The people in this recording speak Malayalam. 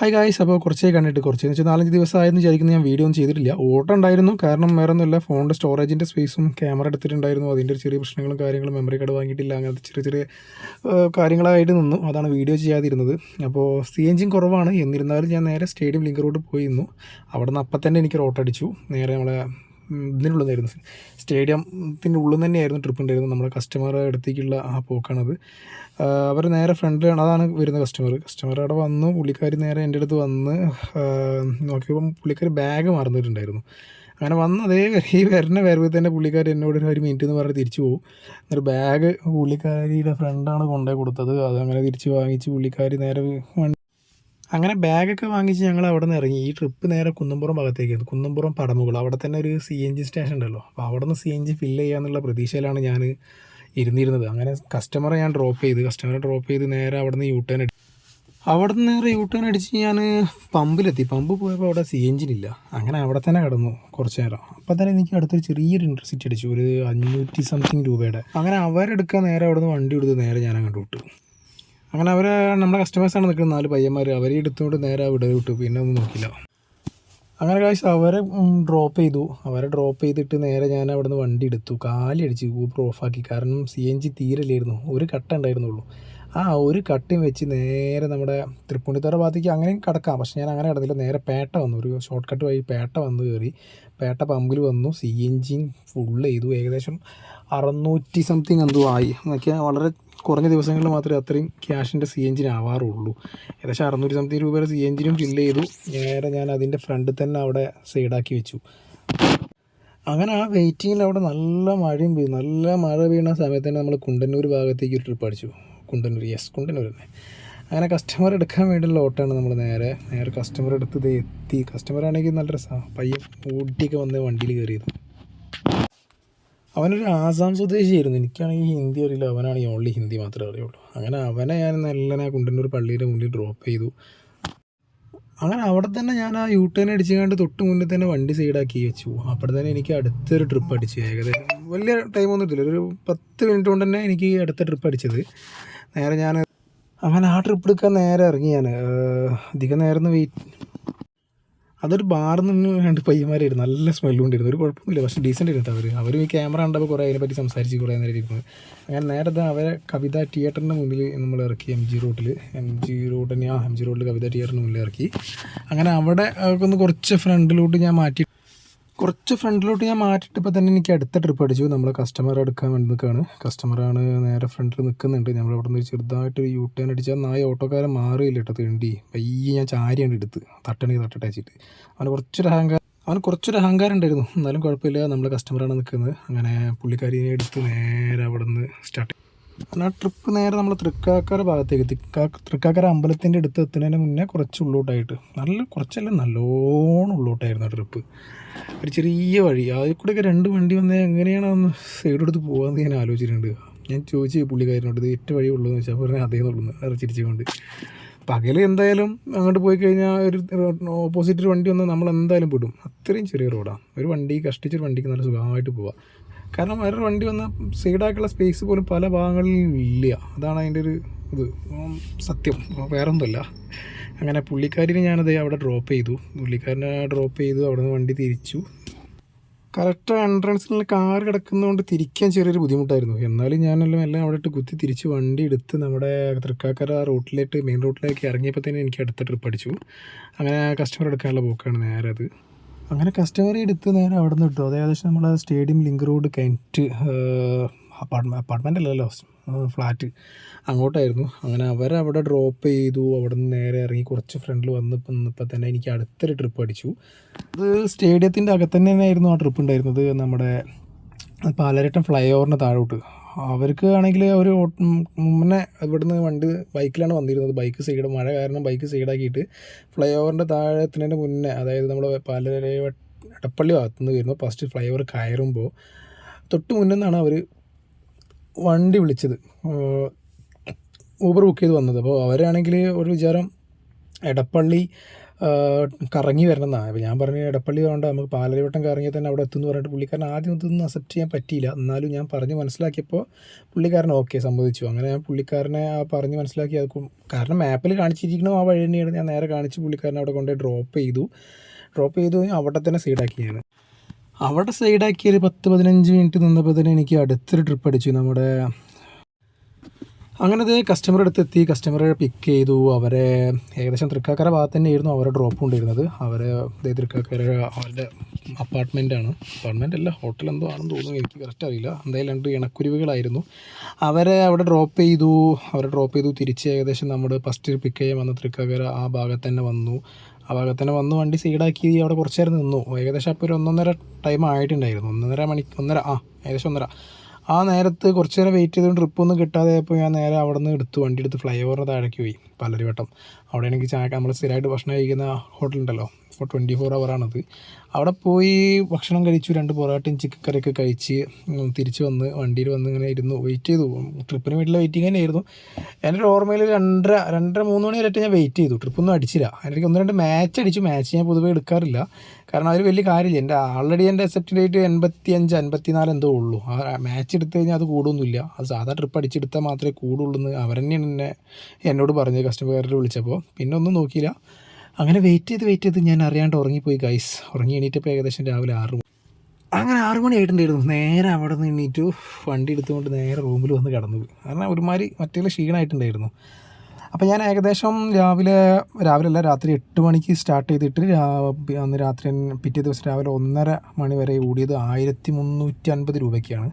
ഹായ് ഗായ്സ് അപ്പോൾ കുറച്ചേ കണ്ടിട്ട് കുറച്ച് എന്ന് വെച്ചാൽ നാലഞ്ച് ദിവസമായെന്ന് വിചാരിക്കുന്നു. ഞാൻ വീഡിയോ ഒന്നും ചെയ്തിട്ടില്ല. ഓട്ടം ഉണ്ടായിരുന്നു. കാരണം വേറെ ഒന്നുമില്ല ഫോണിന്റെ സ്റ്റോറേജിന്റെ സ്പേസും ക്യാമറ എടുത്തിട്ടുണ്ടായിരുന്നു. അതിന്റെ ചെറിയ പ്രശ്നങ്ങളും കാര്യങ്ങളും മെമ്മറി കാർഡ് വാങ്ങിയിട്ടില്ല. അങ്ങനത്തെ ചെറിയ ചെറിയ കാര്യങ്ങളായിട്ട് നിന്നു. അതാണ് വീഡിയോ ചെയ്യാതിരുന്നത്. അപ്പോൾ സി എൻജിൻ കുറവാണ്. എന്നിരുന്നാലും ഞാൻ നേരെ സ്റ്റേഡിയം ലിങ്ക് റോഡ് പോയി നിന്നു. അവിടെ നിന്ന് അപ്പം തന്നെ എനിക്ക് റോട്ടടിച്ചു നേരെ നമ്മളെ ഇതിനുള്ളതായിരുന്നു സ്റ്റേഡിയത്തിന്റെ ഉള്ളിൽ തന്നെയായിരുന്നു ട്രിപ്പ് ഉണ്ടായിരുന്നത്. നമ്മുടെ കസ്റ്റമർ അടുത്തേക്കുള്ള ആ പോക്കാണത്. അവർ നേരെ ഫ്രണ്ടിലാണ് അതാണ് വരുന്ന കസ്റ്റമർ കസ്റ്റമർ അവിടെ വന്നു പുള്ളിക്കാരി നേരെ എന്റെ അടുത്ത് വന്ന് നോക്കിയപ്പം പുള്ളിക്കാർ ബാഗ് മറന്നിട്ടുണ്ടായിരുന്നു. അങ്ങനെ വന്ന് അതേ ഈ വരുന്ന വരവിൽ തന്നെ പുള്ളിക്കാരി എന്നോട് ഒരു മിനിറ്റ് എന്ന് പറഞ്ഞ് തിരിച്ചു പോകും എന്നൊരു ബാഗ് പുള്ളിക്കാരിയുടെ ഫ്രണ്ടാണ് കൊണ്ടുപോയി കൊടുത്തത്. അതങ്ങനെ തിരിച്ച് വാങ്ങിച്ച് പുള്ളിക്കാരി നേരെ അങ്ങനെ ബാഗൊക്കെ വാങ്ങിച്ച് ഞങ്ങൾ അവിടെ നിന്ന് ഇറങ്ങി. ഈ ട്രിപ്പ് നേരെ കുന്നമ്പുറം ഭാഗത്തേക്കായിരുന്നു. കുന്നമ്പുറം പടമുകൾ. അവിടെ തന്നെ ഒരു സി എൻ ജി സ്റ്റേഷൻ ഉണ്ടല്ലോ. അപ്പോൾ അവിടെ നിന്ന് സി എൻ ജി ഫില്ല് ചെയ്യാന്നുള്ള പ്രതീക്ഷയിലാണ് ഞാൻ ഇരുന്നിരുന്നത്. അങ്ങനെ കസ്റ്റമറെ ഞാൻ ഡ്രോപ്പ് ചെയ്ത്. കസ്റ്റമറെ ഡ്രോപ്പ് ചെയ്ത് നേരെ അവിടെ നിന്ന് യൂ ടേൺ അവിടെ നിന്ന് നേരെ യൂ ടേൺ അടിച്ച് ഞാൻ പമ്പിലെത്തി. പമ്പ് പോയപ്പോൾ അവിടെ സി ഇല്ല. അങ്ങനെ അവിടെ തന്നെ കിടന്നു കുറച്ച് നേരം. അപ്പം തന്നെ എനിക്ക് അടുത്തൊരു ചെറിയൊരു ഇൻട്രസ്റ്റ് അടിച്ചു. ഒരു അഞ്ഞൂറ്റി സംതിങ് രൂപയുടെ. അങ്ങനെ അവരെടുക്കാൻ നേരെ അവിടെ നിന്ന് വണ്ടി എടുത്ത് നേരെ ഞാൻ അങ്ങോട്ട് വിട്ടു. അങ്ങനെ അവർ നമ്മുടെ കസ്റ്റമേഴ്സാണ് നിൽക്കുന്നത് നാല് പയ്യന്മാർ അവരെ എടുത്തുകൊണ്ട് നേരെ അവിടെ വിട്ടു പിന്നെ ഒന്നും നോക്കില്ല അങ്ങനെ കാശ് അവരെ ഡ്രോപ്പ് ചെയ്തു. അവരെ ഡ്രോപ്പ് ചെയ്തിട്ട് നേരെ ഞാൻ അവിടുന്ന് വണ്ടി എടുത്തു. കാലി അടിച്ച് ഊപ്പർ ഓഫാക്കി കാരണം സി എൻ ജി തീരല്ലായിരുന്നു. ഒരു കട്ട ഉണ്ടായിരുന്നുള്ളൂ. ആ ഒരു കട്ടയും വെച്ച് നേരെ നമ്മുടെ തൃപ്പൂണിത്തറ ഭാഗത്തേക്ക് അങ്ങനെയും കടക്കാം. പക്ഷെ ഞാൻ അങ്ങനെ കിടന്നില്ല. നേരെ പേട്ട വന്നു. ഒരു ഷോർട്ട് കട്ട് വഴി പേട്ട വന്ന് കയറി. പേട്ട പമ്പിൽ വന്നു. സി എൻ ജി ഫുള്ള് ചെയ്തു. ഏകദേശം അറുന്നൂറ്റി സംതിങ് എന്തോ ആയി. എന്നൊക്കെ വളരെ കുറഞ്ഞ ദിവസങ്ങളിൽ മാത്രമേ അത്രയും ക്യാഷിന്റെ സി എൻജിൻ ആവാറുള്ളൂ. ഏകദേശം അറുന്നൂറ്റി സംതിങ് രൂപയുടെ സി എൻജിനും ഫില്ല് ചെയ്തു. നേരെ ഞാൻ അതിന്റെ ഫ്രണ്ടിൽ തന്നെ അവിടെ സൈഡാക്കി വെച്ചു. അങ്ങനെ ആ വെയിറ്റിങ്ങിൽ അവിടെ നല്ല മഴയും പെയ്തു. നല്ല മഴ പെയ്യുന്ന സമയത്ത് തന്നെ നമ്മൾ കുണ്ടന്നൂർ ഭാഗത്തേക്ക് ഒരു ട്രിപ്പ് അടിച്ചു. കുണ്ടന്നൂർ യെസ് കുണ്ടന്നൂർ തന്നെ അങ്ങനെ കസ്റ്റമർ എടുക്കാൻ വേണ്ടിയുള്ള ഓട്ടമാണ് നമ്മൾ നേരെ. നേരെ കസ്റ്റമർ എടുത്ത് ദേ എത്തി. കസ്റ്റമർ ആണെങ്കിൽ നല്ല രസമാണ് പയ്യൻ ഊട്ടിയൊക്കെ വന്ന് വണ്ടിയിൽ കയറിയത്. അവനൊരു ആസാം സ്വദേശിയായിരുന്നു എനിക്കാണെങ്കിൽ ഹിന്ദി അറിയില്ല. അവനാണെങ്കിൽ ഓൺലി ഹിന്ദി മാത്രമേ അറിയുള്ളൂ. അങ്ങനെ അവനെ ഞാൻ നല്ല കുണ്ടന്നൂർ പള്ളിയുടെ മുന്നിൽ ഡ്രോപ്പ് ചെയ്തു. അങ്ങനെ അവിടെ തന്നെ ഞാൻ ആ യൂ ടേൺ അടിച്ച് കണ്ട് തൊട്ട് മുന്നിൽ തന്നെ വണ്ടി സൈഡാക്കി വെച്ചു. അപ്പോൾ തന്നെ എനിക്ക് അടുത്തൊരു ട്രിപ്പ് അടിച്ചു. ഏകദേശം വലിയ ടൈമൊന്നും ഇല്ല. ഒരു പത്ത് മിനിറ്റ് കൊണ്ട് തന്നെ എനിക്ക് അടുത്ത ട്രിപ്പ് അടിച്ചത്. നേരെ ഞാൻ അങ്ങനെ ആ ട്രിപ്പ് എടുക്കാൻ നേരെ ഇറങ്ങി ഞാൻ. അധികം നേരം വെയിറ്റ് അതൊരു ബാറിൽ നിന്ന് രണ്ട് പയ്യന്മാരായിരുന്നു നല്ല സ്മെല്ലും ഉണ്ടായിരുന്നു ഒരു കുഴപ്പമൊന്നുമില്ല. പക്ഷേ ഡീസന്റ് ആയിരുന്നു അവർ അവർ ഈ ക്യാമറ കണ്ടപ്പോൾ കുറേ അതിനെപ്പറ്റി സംസാരിച്ച് കുറേ നേരം ഇരുന്നു അങ്ങനെ നേരത്തെ അവരെ കവിത തിയേറ്ററിന്റെ മുന്നിൽ നമ്മൾ ഇറക്കി. എം ജി റോഡിൽ എം ജി റോഡിന് ആ എം ജി റോഡിൽ കവിത തിയേറ്ററിന് മുന്നിൽ ഇറക്കി. അങ്ങനെ അവിടെ ഒന്ന് കുറച്ച് ഫ്രണ്ടിലോട്ട് ഞാൻ മാറ്റി. കുറച്ച് ഫ്രണ്ടിലോട്ട് ഞാൻ മാറ്റിയിട്ടിപ്പോൾ തന്നെ എനിക്ക് അടുത്ത ട്രിപ്പ് അടിച്ചു. നമ്മൾ കസ്റ്റമർ എടുക്കാൻ വേണ്ടി നിൽക്കുകയാണ് കസ്റ്റമറാണ് നേരെ ഫ്രണ്ടിൽ നിൽക്കുന്നുണ്ട് നമ്മൾ അവിടെ നിന്ന് ചെറുതായിട്ട് ഒരു യൂ ടേൺ അടിച്ചാൽ നായ ഓട്ടോക്കാരൻ മാറിയില്ല കേട്ടോ തേണ്ടി. പയ്യെ ഞാൻ ചാരിയാണ് എടുത്ത്. തട്ടണെങ്കിൽ തട്ടട്ടെ വെച്ചിട്ട്. അവന് കുറച്ചൊരു അഹങ്കാരം അവന് കുറച്ചൊരു അഹങ്കാരം ഉണ്ടായിരുന്നു. എന്നാലും കുഴപ്പമില്ല. നമ്മൾ കസ്റ്റമറാണ് നിൽക്കുന്നത് അങ്ങനെ പുള്ളിക്കാരിനെ എടുത്ത് നേരെ അവിടെ നിന്ന് സ്റ്റാർട്ട് അങ്ങനെ ആ ട്രിപ്പ് നേരെ നമ്മൾ തൃക്കാക്കര ഭാഗത്തേക്ക്. തൃക്കാ തൃക്കാക്കര അമ്പലത്തിന്റെ അടുത്ത് എത്തുന്നതിന് മുന്നേ കുറച്ച് ഉള്ളോട്ടായിട്ട്. നല്ല കുറച്ചല്ല നല്ലോണം ഉള്ളോട്ടായിരുന്നു ആ ട്രിപ്പ് ഒരു ചെറിയ വഴി. അതിൽ കൂടെയൊക്കെ രണ്ട് വണ്ടി വന്നാൽ എങ്ങനെയാണ് ഒന്ന് സൈഡ് എടുത്ത് പോകാമെന്ന് ഞാൻ ആലോചിച്ചിട്ടുണ്ട്. ഞാൻ ചോദിച്ചു പുള്ളിക്കാരനോട് ഇത് ഏറ്റ വഴി ഉള്ളൂ എന്ന് വെച്ചാൽ പറഞ്ഞാൽ അതേ ഉള്ളൂ അത് ചിരിച്ചുകൊണ്ട്. പകൽ എന്തായാലും അങ്ങോട്ട് പോയി കഴിഞ്ഞാൽ ഒരു ഓപ്പോസിറ്റ് വണ്ടി വന്നാൽ നമ്മൾ എന്തായാലും വിടും. അത്രയും ചെറിയ റോഡാണ് ഒരു വണ്ടി കഷ്ടിച്ചൊരു വണ്ടിക്ക് നല്ല സുഖമായിട്ട് പോവാം. കാരണം വേറൊരു വണ്ടി വന്ന സൈഡാക്കുള്ള സ്പേസ് പോലും പല ഭാഗങ്ങളിലും ഇല്ല. അതാണ് അതിന്റെ ഒരു ഇത്. സത്യം. വേറെ ഒന്നുമല്ല അങ്ങനെ പുള്ളിക്കാരിനെ ഞാനത് അവിടെ ഡ്രോപ്പ് ചെയ്തു. പുള്ളിക്കാരനെ ഡ്രോപ്പ് ചെയ്തു. അവിടെ നിന്ന് വണ്ടി തിരിച്ചു. കറക്റ്റ് എൻട്രൻസിൽ കാർ കിടക്കുന്നതുകൊണ്ട് തിരിക്കാൻ ചെറിയൊരു ബുദ്ധിമുട്ടായിരുന്നു. എന്നാലും ഞാനെല്ലാം എല്ലാം അവിടെ ഇട്ട് കുത്തി തിരിച്ച് വണ്ടി എടുത്ത് നമ്മുടെ തൃക്കാക്കര റൂട്ടിലേക്ക് മെയിൻ റൂട്ടിലേക്ക് ഇറങ്ങിയപ്പോൾ തന്നെ എനിക്ക് അടുത്ത ട്രിപ്പ് അടിച്ചു. അങ്ങനെ കസ്റ്റമർ എടുക്കാനുള്ള പോക്കാണ് നേരെ അത്. അങ്ങനെ കസ്റ്റമർ എടുത്ത് നേരെ അവിടെ നിന്ന് ഇട്ടു. അത് ഏകദേശം stadium link road Kent apartment apartment അല്ലല്ലോ ഫ്ലാറ്റ് അങ്ങോട്ടായിരുന്നു. അങ്ങനെ അവരവിടെ ഡ്രോപ്പ് ചെയ്തു. അവിടെ നിന്ന് നേരെ ഇറങ്ങി കുറച്ച് ഫ്രണ്ടിൽ വന്ന് ഇപ്പം തന്നെ എനിക്ക് അടുത്തൊരു ട്രിപ്പ് അടിച്ചു അത് സ്റ്റേഡിയത്തിന്റെ അകത്ത് തന്നെയായിരുന്നു ആ ട്രിപ്പ് ഉണ്ടായിരുന്നത്. നമ്മുടെ പാലരട്ടം ഫ്ലൈ ഓവറിന് താഴോട്ട്. അവർക്ക് ആണെങ്കിൽ അവർ മുന്നേ ഇവിടുന്ന് വണ്ടി ബൈക്കിലാണ് വന്നിരുന്നത്. ബൈക്ക് സൈഡ് മഴ കാരണം ബൈക്ക് സൈഡാക്കിയിട്ട് ഫ്ലൈ ഓവറിന്റെ താഴെ മുന്നേ അതായത് നമ്മൾ പല എടപ്പള്ളി ഭാഗത്തുനിന്ന് വരുമ്പോൾ ഫസ്റ്റ് ഫ്ലൈ ഓവർ കയറുമ്പോൾ തൊട്ട് മുന്നിൽ നിന്നാണ് അവർ വണ്ടി വിളിച്ചത്. ഊബർ ബുക്ക് ചെയ്ത് വന്നത്. അപ്പോൾ അവരാണെങ്കിൽ ഒരു വിചാരം എടപ്പള്ളി കറങ്ങി വരണം എന്നാണ് അപ്പോൾ ഞാൻ പറഞ്ഞു എടപ്പള്ളി വേണ്ട നമുക്ക് പാലരിവട്ടം കറങ്ങിയാൽ തന്നെ അവിടെ എത്തുമെന്ന് പറഞ്ഞിട്ട് പുള്ളിക്കാരൻ ആദ്യം ഇതൊന്നും അക്സെപ്റ്റ് ചെയ്യാൻ പറ്റിയില്ല. എന്നാലും ഞാൻ പറഞ്ഞ് മനസ്സിലാക്കിയപ്പോൾ പുള്ളിക്കാരൻ ഓക്കെ സമ്മതിച്ചു. അങ്ങനെ ഞാൻ പുള്ളിക്കാരനെ ആ പറഞ്ഞ് മനസ്സിലാക്കി. അത് കാരണം മാപ്പിൽ കാണിച്ചിരിക്കണോ ആ വഴി തന്നെയാണ് ഞാൻ നേരെ കാണിച്ച് പുള്ളിക്കാരനെ അവിടെ കൊണ്ടുപോയി ഡ്രോപ്പ് ചെയ്തു. ഡ്രോപ്പ് ചെയ്തു അവിടെ തന്നെ സൈഡാക്കി ഞാൻ അവിടെ സൈഡാക്കി ഒരു പത്ത് പതിനഞ്ച് മിനിറ്റ് നിന്നപ്പോൾ തന്നെ എനിക്ക് അടുത്തൊരു ട്രിപ്പ് അടിച്ചു. നമ്മുടെ അങ്ങനെ അത് കസ്റ്റമർ അടുത്ത് എത്തി കസ്റ്റമറെ പിക്ക് ചെയ്തു. അവരെ ഏകദേശം തൃക്കാക്കര ഭാഗത്ത് തന്നെയായിരുന്നു അവരുടെ ഡ്രോപ്പ് കൊണ്ടിരുന്നത് അവരെ തൃക്കാക്കര അവരുടെ അപ്പാർട്ട്മെന്റാണ് അപ്പാർട്ട്മെന്റ് അല്ല ഹോട്ടൽ എന്തോ ആണെന്ന് തോന്നുന്നു. എനിക്ക് കറക്റ്റ് അറിയില്ല. എന്തായാലും രണ്ട് ഇണക്കുരുവികളായിരുന്നു. അവരെ അവിടെ ഡ്രോപ്പ് ചെയ്തു. അവരെ ഡ്രോപ്പ് ചെയ്തു. തിരിച്ച് ഏകദേശം നമ്മൾ ഫസ്റ്റ് പിക്ക് ചെയ്യാൻ വന്ന തൃക്കാക്കര ആ ഭാഗത്ത് തന്നെ വന്നു. ആ ഭാഗത്ത് തന്നെ വന്ന് വണ്ടി സൈഡാക്കി അവിടെ കുറച്ച് നേരം നിന്നു. ഏകദേശം അപ്പോൾ ഒരു ഒന്നൊന്നര ടൈം ആയിട്ടുണ്ടായിരുന്നു. ഒന്നര മണി ഒന്നര ആ ഏകദേശം ഒന്നര. ആ നേരത്ത് കുറച്ച് നേരം വെയിറ്റ് ചെയ്തുകൊണ്ട് ട്രിപ്പൊന്നും കിട്ടാതെ ആയപ്പോൾ ഞാൻ നേരെ അവിടെ നിന്ന് എടുത്തു. വണ്ടി എടുത്ത് ഫ്ലൈ ഓവറിന് താഴേക്ക് പോയി. പലരുവട്ടം. അവിടെ എനിക്ക് ചായ നമ്മൾ സ്ഥിരമായിട്ട് ഭക്ഷണം കഴിക്കുന്ന ഹോട്ടലുണ്ടല്ലോ ഇപ്പോൾ ട്വന്റി ഫോർ അവറാണത് അവിടെ പോയി ഭക്ഷണം കഴിച്ചു രണ്ട് പൊറോട്ടയും ചിക്കൻ കറിയൊക്കെ കഴിച്ച് തിരിച്ച് വന്ന് വണ്ടിയിൽ വന്ന് ഇങ്ങനെ ഇരുന്നു വെയിറ്റ് ചെയ്തു. ട്രിപ്പിന് വീട്ടിൽ വെയിറ്റിംഗ് തന്നെയായിരുന്നു. എന്റെ ഒരു ഓർമ്മയിൽ രണ്ടര രണ്ടര മൂന്ന് മണി വരെയായിട്ട് ഞാൻ വെയിറ്റ് ചെയ്തു. ട്രിപ്പൊന്നും അടിച്ചില്ല. എനിക്ക് ഒന്ന് രണ്ട് മാച്ച് അടിച്ചു. മാച്ച് ഞാൻ പൊതുവേ എടുക്കാറില്ല. കാരണം അതിൽ വലിയ കാര്യമില്ല. എന്റെ ആൾറെഡി എന്റെ അക്സെപ്റ്റ് ഡേറ്റ് എൺപത്തി അഞ്ച് അൻപത്തി നാല് എന്തോ ഉള്ളൂ. ആ മാച്ച് എടുത്തു കഴിഞ്ഞാൽ അത് കൂടുമൊന്നുമില്ല അത് സാധാ ട്രിപ്പ് അടിച്ചെടുത്താൽ മാത്രമേ കൂടുള്ളൂ എന്ന് അവരെന്നെയാണ് എന്നെ എന്നോട് പറഞ്ഞത് കസ്റ്റമർ കെയറിൽ വിളിച്ചപ്പോൾ പിന്നെ ഒന്നും നോക്കിയില്ല. അങ്ങനെ വെയിറ്റ് ചെയ്ത് വെയിറ്റ് ചെയ്ത് ഞാൻ അറിയാണ്ട് ഉറങ്ങിപ്പോയി ഗൈസ് ഉറങ്ങി എണീറ്റപ്പോൾ ഏകദേശം രാവിലെ ആറ് അങ്ങനെ ആറ് മണി ആയിട്ടുണ്ടായിരുന്നു. നേരെ അവിടെ നിന്ന് എണീറ്റു. വണ്ടി എടുത്തുകൊണ്ട് നേരെ റൂമിൽ വന്ന് കിടന്നു കാരണം ഒരുമാതിരി മറ്റേ ക്ഷീണമായിട്ടുണ്ടായിരുന്നു അപ്പോൾ ഞാൻ ഏകദേശം രാവിലെ രാവിലെ അല്ല രാത്രി എട്ട് മണിക്ക് സ്റ്റാർട്ട് ചെയ്തിട്ട് അന്ന് രാത്രി പിറ്റേ ദിവസം രാവിലെ ഒന്നര മണി വരെ ഓടിയത് ആയിരത്തി മുന്നൂറ്റി അൻപത് രൂപയ്ക്കാണ്.